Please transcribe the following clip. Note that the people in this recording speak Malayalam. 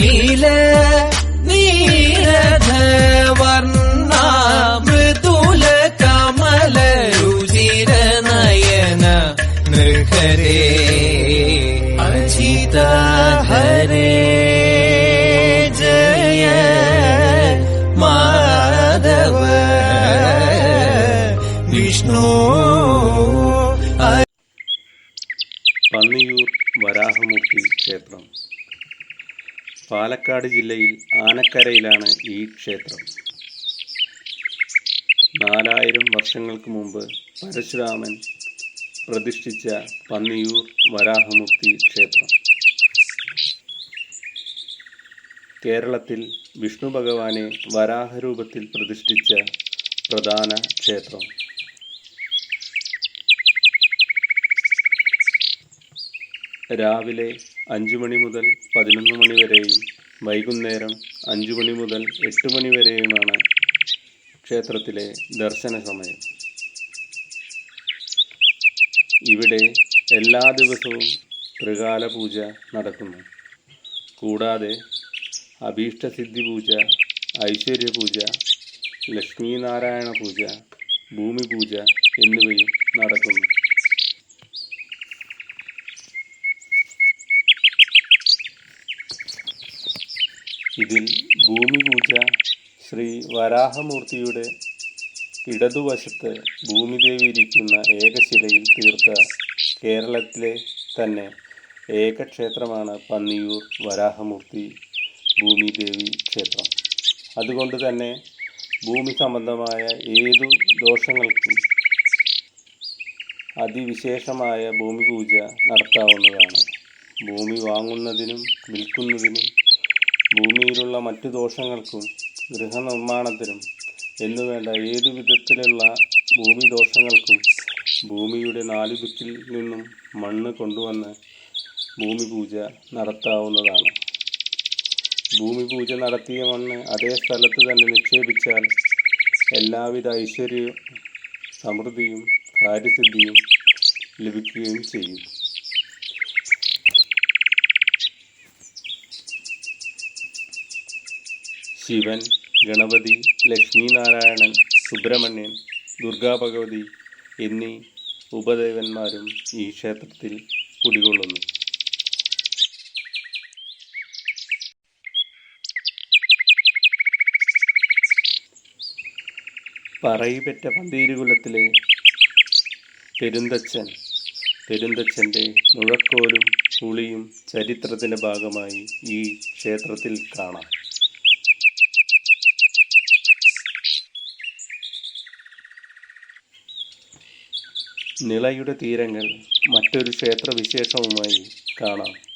നീല നീരധവർണ മൃദുല കമല രുചിര നയന നൃഹരേ. അജിത ഹരേ ജയ മാധവ വിഷ്ണു പന്നിയൂർ വരാഹമൂർത്തി ക്ഷേത്രം. പാലക്കാട് ജില്ലയിൽ ആനക്കരയിലാണ് ഈ ക്ഷേത്രം. നാലായിരം വർഷങ്ങൾക്ക് മുമ്പ് പരശുരാമൻ പ്രതിഷ്ഠിച്ച പന്നിയൂർ വരാഹമൂർത്തി ക്ഷേത്രം. കേരളത്തിൽ വിഷ്ണു ഭഗവാനെ വരാഹരൂപത്തിൽ പ്രതിഷ്ഠിച്ച പ്രധാന ക്ഷേത്രം. രാവിലെ അഞ്ചു മണി മുതൽ പതിനൊന്ന് മണി വരെയും വൈകുന്നേരം അഞ്ചു മണി മുതൽ എട്ട് മണി വരെയുമാണ് ക്ഷേത്രത്തിലെ ദർശന സമയം. ഇവിടെ എല്ലാ ദിവസവും ത്രികാല പൂജ നടക്കുന്നു. കൂടാതെ അഭീഷ്ടസിദ്ധി പൂജ ഐശ്വര്യ പൂജ ലക്ഷ്മീനാരായണ പൂജ ഭൂമി പൂജ എന്നിവയും നടക്കുന്നു. ഇതിൽ ഭൂമി പൂജ ശ്രീ വരാഹമൂർത്തിയുടെ ഇടതുവശത്ത് ഭൂമിദേവി ഇരിക്കുന്ന ഏകശിലയിൽ തീർത്ത കേരളത്തിലെ തന്നെ ഏക ക്ഷേത്രമാണ് പന്നിയൂർ വരാഹമൂർത്തി ഭൂമിദേവി ക്ഷേത്രം. അതുകൊണ്ട് തന്നെ ഭൂമി സംബന്ധമായ ഏതു ദോഷങ്ങൾക്കും അതിവിശേഷമായ ഭൂമി പൂജ നടത്താവുന്നതാണ്. ഭൂമി വാങ്ങുന്നതിനും വിൽക്കുന്നതിനും ഭൂമിയിലുള്ള മറ്റു ദോഷങ്ങൾക്കും ഗൃഹനിർമ്മാണത്തിനും എന്നുവേണ്ട ഏതു വിധത്തിലുള്ള ഭൂമി ദോഷങ്ങൾക്കും ഭൂമിയുടെ നാലു ദിക്കിൽ നിന്നും മണ്ണ് കൊണ്ടുവന്ന് ഭൂമി പൂജ നടത്താവുന്നതാണ്. ഭൂമി പൂജ നടത്തിയ മണ്ണ് അതേ സ്ഥലത്ത് തന്നെ നിക്ഷേപിച്ചാൽ എല്ലാവിധ ഐശ്വര്യവും സമൃദ്ധിയും കാര്യസിദ്ധിയും ലഭിക്കുകയും ചെയ്യും. ശിവൻ ഗണപതി ലക്ഷ്മീനാരായണൻ സുബ്രഹ്മണ്യൻ ദുർഗാഭഗവതി എന്നീ ഉപദേവന്മാരും ഈ ക്ഷേത്രത്തിൽ കുടികൊള്ളുന്നു. പറയിപെറ്റ പന്തീരുകുലത്തിലെ പെരുന്തച്ഛൻ പെരുന്തച്ഛന്റെ മുഴക്കോലും പുളിയും ചരിത്രത്തിന്റെ ഭാഗമായി ഈ ക്ഷേത്രത്തിൽ കാണാം. നിളയുടെ തീരങ്ങൾ മറ്റൊരു ക്ഷേത്രവിശേഷവുമായി കാണാം.